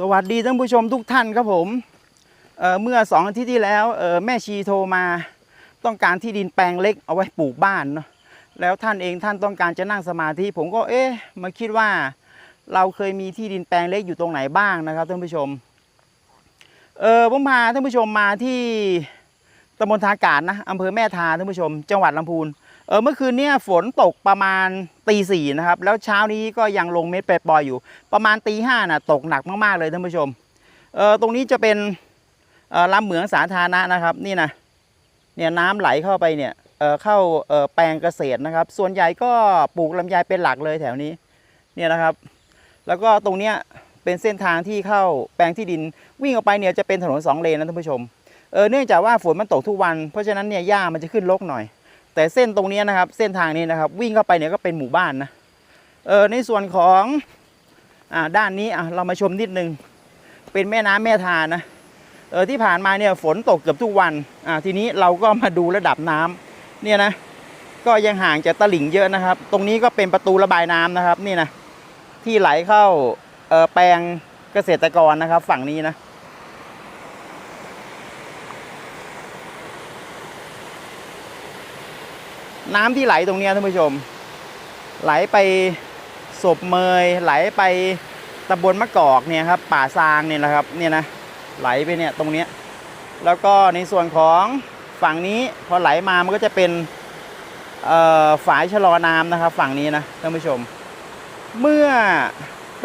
สวัสดีท่านผู้ชมทุกท่านครับผมเเมื่อสองอาทิตย์ที่แล้วแม่ชีโทรมา ต้องการที่ดินแปลงเล็กเอาไว้ปลูกบ้านเนาะแล้วท่านเองท่านต้องการจะนั่งสมาธิผมก็เอ๊ะมาคิดว่าเราเคยมีที่ดินแปลงเล็กอยู่ตรงไหนบ้างนะครับท่านผู้ชมเออผมพาท่านผู้ชมมาที่ตำบลทากาศนะอำเภอแม่ทาท่านผู้ชม จังหวัดลำพูน เออเมื่อคืนเนี้ฝนตกประมาณตีสี่นะครับ แล้วเช้านี้ก็ยังลงเม็ดปล่อยอยู่ ประมาณตีห้าน่ะตกหนักมากๆเลยท่านผู้ชมเออตรงนี้จะเป็นเออลำเหมืองสาธารณะนะครับนี่นะเนี่ยน้ำไหลเข้าไปเนี่ยเออเข้าเออแปลงเกษตรนะครับ ส่วนใหญ่ก็ปลูกลำไยเป็นหลักเลยแถวนี้เนี่ยนะครับ แล้วก็ตรงเนี้ยเป็นเส้นทางที่เข้าแปลงที่ดินวิ่งออกไปเนี่ยจะเป็นถนนสองเลนนะท่านผู้ชมเออเนื่องจากว่าฝนมันตกทุกวันเพราะฉะนั้นเนี่ยหญ้ามันจะขึ้นรกหน่อย แต่เส้นตรงนี้นะครับ เส้นทางนี้นะครับ วิ่งเข้าไปเนี่ยก็เป็นหมู่บ้านนะเออในส่วนของอ่าด้านนี้อะเรามาชมนิดนึง เป็นแม่น้ำแม่ทานะเออที่ผ่านมาเนี่ยฝนตกเกือบทุกวันอ่าทีนี้เราก็มาดูระดับน้ำเนี่ยนะก็ยังห่างจากตลิ่งเยอะนะครับ ตรงนี้ก็เป็นประตูระบายน้ำนะครับนี่นะที่ไหลเข้าเออแปลงเกษตรกรนะครับ ฝั่งนี้นะ น้ำที่ไหลตรงนี้ท่านผู้ชม ไหลไปศพเมย ไหลไปตำบลมะกอกเนี่ยครับป่าซางเนี่ยนะครับเนี่ยนะไหลไปเนี่ยตรงเนี้ยแล้วก็ในส่วนของฝั่งนี้พอไหลมามันก็จะเป็นฝายชะลอน้ำนะครับ ฝั่งนี้นะท่านผู้ชม เมื่อ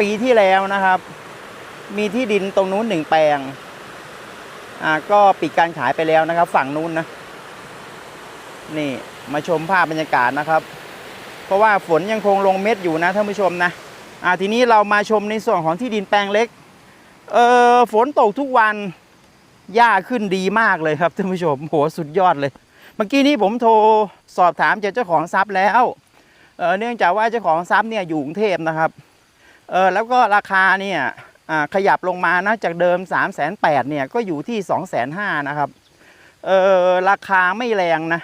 ปีที่แล้วนะครับ มีที่ดินตรงนู้นหนึ่งแปลงอ่าก็ปิดการขายไปแล้วนะครับ ฝั่งนู้นนะนี่ มาชมภาพบรรยากาศนะครับ เพราะว่าฝนยังคงลงเม็ดอยู่นะท่านผู้ชมนะอ่าทีนี้เรามาชมในส่วนของที่ดินแปลงเล็กเออฝนตกทุกวันหญ้าขึ้นดีมากเลยครับท่านผู้ชมโหสุดยอดเลย เมื่อกี้นี้ผมโทรสอบถามจากเจ้าของทรัพย์แล้วเออเนื่องจากว่าเจ้าของทรัพย์เนี่ยอยู่กรุงเทพนะครับเออแล้วก็ราคาเนี่ยอ่าขยับลงมานะจากเดิม 3 8 0 0 0เนี่ยก็อยู่ที่ 2 5 0 0 0นะครับเออราคาไม่แรงนะ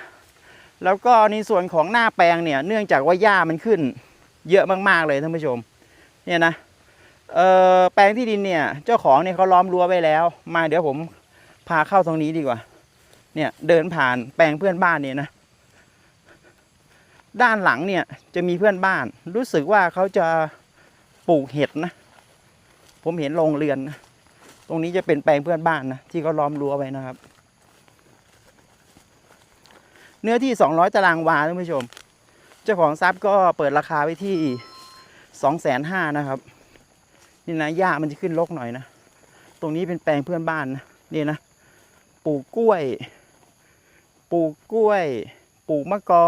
แล้วก็ในส่วนของหน้าแปลงเนี่ยเนื่องจากว่าหญ้ามันขึ้น เยอะมากๆเลยท่านผู้ชม เนี่ยนะแปลงที่ดินเนี่ยเจ้าของเนี่ยเขาล้อมรั้วไว้แล้ว มาเดี๋ยวผมพาเข้าตรงนี้ดีกว่า เนี่ยเดินผ่านแปลงเพื่อนบ้านเนี่ยนะ ด้านหลังเนี่ยจะมีเพื่อนบ้าน รู้สึกว่าเขาจะปลูกเห็ดนะ ผมเห็นโรงเรือนนะ ตรงนี้จะเป็นแปลงเพื่อนบ้านนะที่เขาล้อมรั้วไว้นะครับ เนื้อที่ 200 ตารางวาท่านผู้ชม เจ้าของทรัพย์ก็เปิดราคาไว้ที่ 250,000นะครับ นี่นะหญ้ามันจะขึ้นรกหน่อยนะ ตรงนี้เป็นแปลงเพื่อนบ้านนะนี่นะ ปลูกกล้วย ปลูกกล้วย ปลูกมะกอ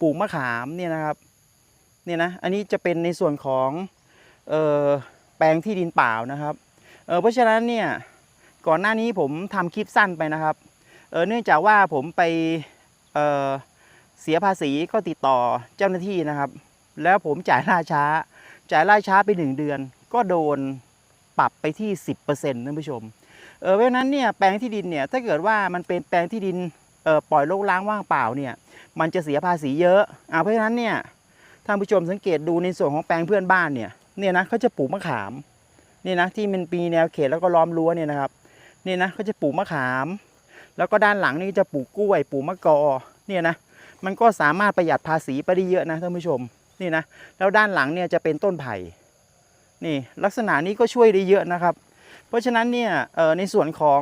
ปลูกมะขามเนี่ยนะครับ เนี่ยนะ อันนี้จะเป็นในส่วนของเออแปลงที่ดินเปล่านะครับเออเพราะฉะนั้นเนี่ยก่อนหน้านี้ผมทำคลิปสั้นไปนะครับเออเนื่องจากว่าผมไป เเสียภาษีก็ติดต่อเจ้าหน้าที่นะครับ แล้วผมจ่ายล่าช้า จ่ายล่าช้าไปหนึ่งเดือน ก็โดนปรับไปที่ 10%ท่านผู้ชม เออเพราะนั้นเนี่ยแปลงที่ดินเนี่ยถ้าเกิดว่ามันเป็นแปลงที่ดินปล่อยรกร้างว่างเปล่าเนี่ยมันจะเสียภาษีเยอะอ่าเพราะฉะนั้นเนี่ยท่านผู้ชมสังเกตดูในส่วนของแปลงเพื่อนบ้านเนี่ยเนี่ยนะเขาจะปลูกมะขามเนี่ยนะที่มันปีแนวเขตแล้วก็ล้อมรั้วเนี่ยนะครับเนี่ยนะเขาจะปลูกมะขาม แล้วก็ด้านหลังนี่จะปลูกกล้วยปลูกมะกอเนี่ยนะมันก็สามารถประหยัดภาษีไปได้เยอะนะท่านผู้ชมนี่นะแล้วด้านหลังเนี่ยจะเป็นต้นไผ่นี่ลักษณะนี้ก็ช่วยได้เยอะนะครับ เพราะฉะนั้นเนี่ยในส่วนของ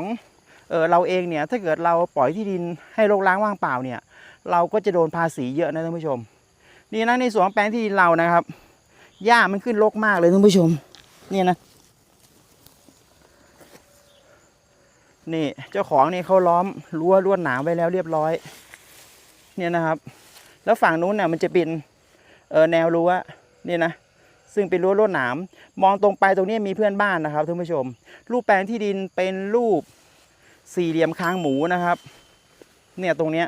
เออเราเองเนี่ยถ้าเกิดเราปล่อยที่ดินให้รกร้างว่างเปล่าเนี่ยเราก็จะโดนภาษีเยอะนะท่านผู้ชมนี่นะในส่วนของแปลงที่ดินเรานะครับหญ้ามันขึ้นรกมากเลยท่านผู้ชมเนี่ยนะ นี่เจ้าของนี่เขาล้อมรั้วลวดหนามไว้แล้วเรียบร้อย เนี่ยนะครับ แล้วฝั่งนู้นเนี่ยมันจะเป็นเออแนวรั้วเนี่ยนะซึ่งเป็นรั้วลวดหนามมองตรงไปตรงนี้มีเพื่อนบ้านนะครับท่านผู้ชม รูปแปลงที่ดินเป็นรูปสี่เหลี่ยมคางหมูนะครับ เนี่ยตรงเนี้ย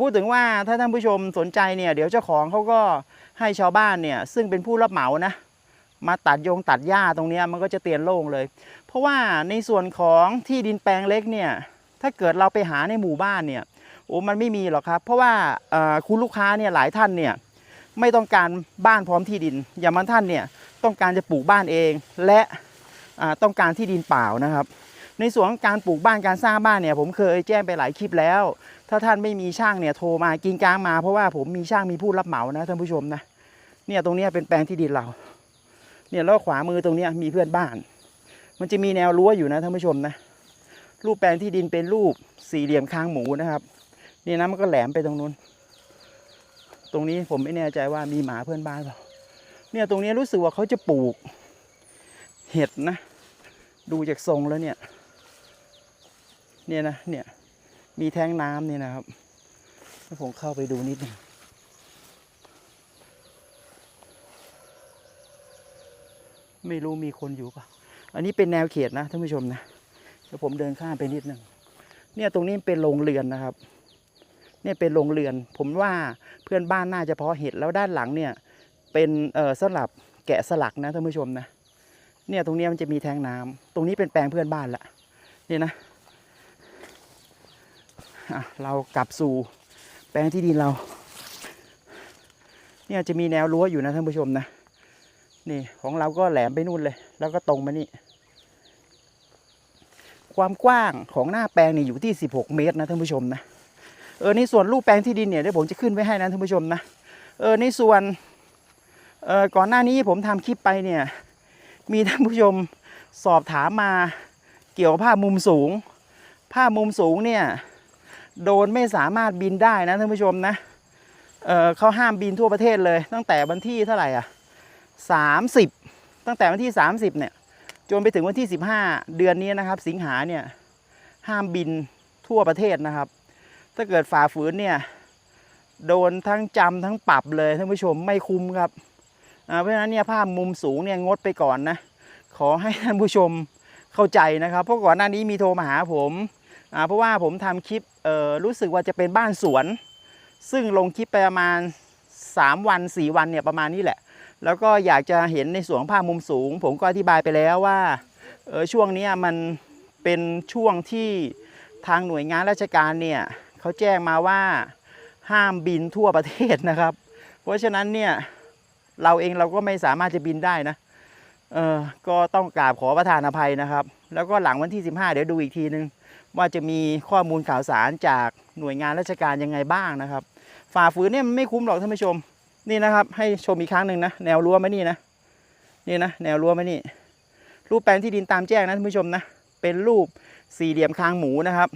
พูดถึงว่าถ้าท่านผู้ชมสนใจเนี่ยเดี๋ยวเจ้าของเขาก็ให้ชาวบ้านเนี่ยซึ่งเป็นผู้รับเหมานะ มาตัดโยงตัดหญ้าตรงนี้มันก็จะเตียนโล่งเลย เพราะว่าในส่วนของที่ดินแปลงเล็กเนี่ยถ้าเกิดเราไปหาในหมู่บ้านเนี่ยโอ้มันไม่มีหรอกครับ เพราะว่าคุณลูกค้าเนี่ยหลายท่านเนี่ยไม่ต้องการบ้านพร้อมที่ดิน อย่างบางท่านเนี่ยต้องการจะปลูกบ้านเอง และต้องการที่ดินเปล่านะครับ ในส่วนของการปลูกบ้านการสร้างบ้านเนี่ยผมเคยแจ้งไปหลายคลิปแล้ว ถ้าท่านไม่มีช่างเนี่ยโทรมากินกลางมาเพราะว่าผมมีช่างมีผู้รับเหมานะท่านผู้ชมนะเนี่ยตรงนี้เป็นแปลงที่ดินเรา เนี่ยแล้วขวามือตรงนี้มีเพื่อนบ้าน มันจะมีแนวรั้วอยู่นะท่านผู้ชมนะ รูปแปลงที่ดินเป็นรูปสี่เหลี่ยมคางหมูนะครับเนี่ยนะมันก็แหลมไปตรงนู้น ตรงนี้ผมไม่แน่ใจว่ามีหมาเพื่อนบ้านเปล่า เนี่ยตรงนี้รู้สึกว่าเขาจะปลูก เห็ดนะ ดูจากทรงแล้วเนี่ย เนี่ยนะเนี่ยมีแท้งน้ำเนี่ยนะครับให้ผมเข้าไปดูนิดหนึง ไม่รู้มีคนอยู่ปะอันนี้เป็นแนวเขตนะท่านผู้ชมนะเดี๋ยวผมเดินข้ามไปนิดหนึ่งเนี่ยตรงนี้เป็นโรงเรือนนะครับ เนี่ยเป็นโรงเรือน ผมว่าเพื่อนบ้านน่าจะเพาะเห็ดแล้วด้านหลังเนี่ย เป็นเออสลับแกะสลักนะท่านผู้ชมนะ เนี่ยตรงนี้มันจะมีแทงน้ำตรงนี้เป็นแปลงเพื่อนบ้านละนี่นะะเรากลับสู่แปลงที่ดินเรา เนี่ยจะมีแนวรั้วอยู่นะท่านผู้ชมนะ นี่ของเราก็แหลมไปนู่นเลย แล้วก็ตรงมานี่ ความกว้างของหน้าแปลงนี่อยู่ที่ 16 เมตรนะท่านผู้ชมนะ เออในส่วนรูปแปลงที่ดินเนี่ยเดี๋ยวผมจะขึ้นไว้ให้นะท่านผู้ชมนะ เออในส่วนเออก่อนหน้านี้ผมทำคลิปไปเนี่ย มีท่านผู้ชมสอบถามมาเกี่ยวกับภาพมุมสูงภาพมุมสูงเนี่ยโดนไม่สามารถบินได้นะท่านผู้ชมนะเออเขาห้ามบินทั่วประเทศเลย ตั้งแต่วันที่เท่าไหร่อะ สามสิบตั้งแต่วันที่ 30เนี่ยจนไปถึงวันที่ 15 เดือนนี้นะครับ สิงหาเนี่ยห้ามบินทั่วประเทศนะครับ ถ้าเกิดฝ่าฝืนเนี่ยโดนทั้งจำทั้งปรับเลยท่านผู้ชมไม่คุ้มครับเพราะฉะนั้นเนี่ยภาพมุมสูงเนี่ยงดไปก่อนนะ ขอให้ท่านผู้ชมเข้าใจนะครับ เพราะก่อนหน้านี้มีโทรมาหาผมเพราะว่าผมทำคลิปรู้สึกว่าจะเป็นบ้านสวน ซึ่งลงคลิปไปประมาณ 3 วัน 4 วันเนี่ยประมาณนี้แหละ แล้วก็อยากจะเห็นในส่วนภาพมุมสูง ผมก็อธิบายไปแล้วว่าเออช่วงนี้มันเป็นช่วงที่ทางหน่วยงานราชการเนี่ยเขาแจ้งมาว่าห้ามบินทั่วประเทศนะครับ เพราะฉะนั้นเนี่ยเราเองเราก็ไม่สามารถจะบินได้นะเออก็ต้องกราบขอประทานอภัยนะครับ แล้วก็หลังวันที่ 15 เดี๋ยวดูอีกทีนึง ว่าจะมีข้อมูลข่าวสารจากหน่วยงานราชการยังไงบ้างนะครับ ฝ่าฝืนเนี่ยไม่คุ้มหรอกท่านผู้ชม นี่นะครับ ให้ชมอีกครั้งหนึ่งนะแนวรั้วไมานี่นะนี่นะแนวรั้วไมานี่ รูปแปลงที่ดินตามแจ้งนะท่านผู้ชมนะเป็นรูปสี่เหลี่ยมคางหมูนะครับ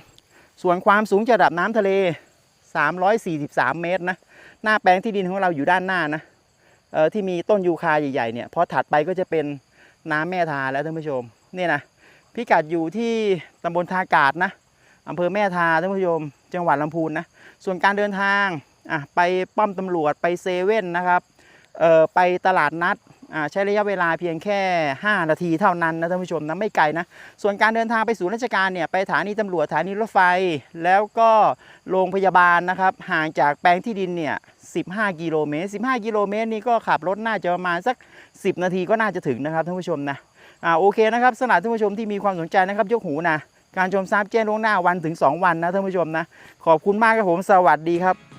ส่วนความสูงจากระดับน้ำทะเล 343 เมตรนะหน้าแปลงที่ดินของเราอยู่ด้านหน้านะเอ่อที่มีต้นยูคาใหญ่ๆเนี่ยพอถัดไปก็จะเป็นน้ำแม่ทาแล้วท่านผู้ชมนี่นะพิกัดอยู่ที่ตำบลทากาศนะอำเภอแม่ทาท่านผู้ชม จังหวัดลำพูนนะส่วนการเดินทาง อะไปป้อมตำรวจไปเซเว่นนะครับเอ่อไปตลาดนัดอ่าใช้ระยะเวลาเพียงแค่ 5 นาทีเท่านั้นนะท่านผู้ชมนะไม่ไกลนะ ส่วนการเดินทางไปศูนย์ราชการเนี่ยไปสถานีตำรวจสถานีรถไฟ แล้วก็โรงพยาบาลนะครับห่างจากแปลงที่ดินเนี่ย 15 กิโลเมตร 15 กิโลเมตรนี่ก็ขับรถน่าจะประมาณสัก 10 นาทีก็น่าจะถึงนะครับท่านผู้ชมนะอ่าโอเคนะครับสำหรับท่านผู้ชมที่มีความสนใจนะครับยกหูนะการชมทราบแจ้งล่วงหน้าวันถึง 2 วันนะท่านผู้ชมนะขอบคุณมากครับผมสวัสดีครับ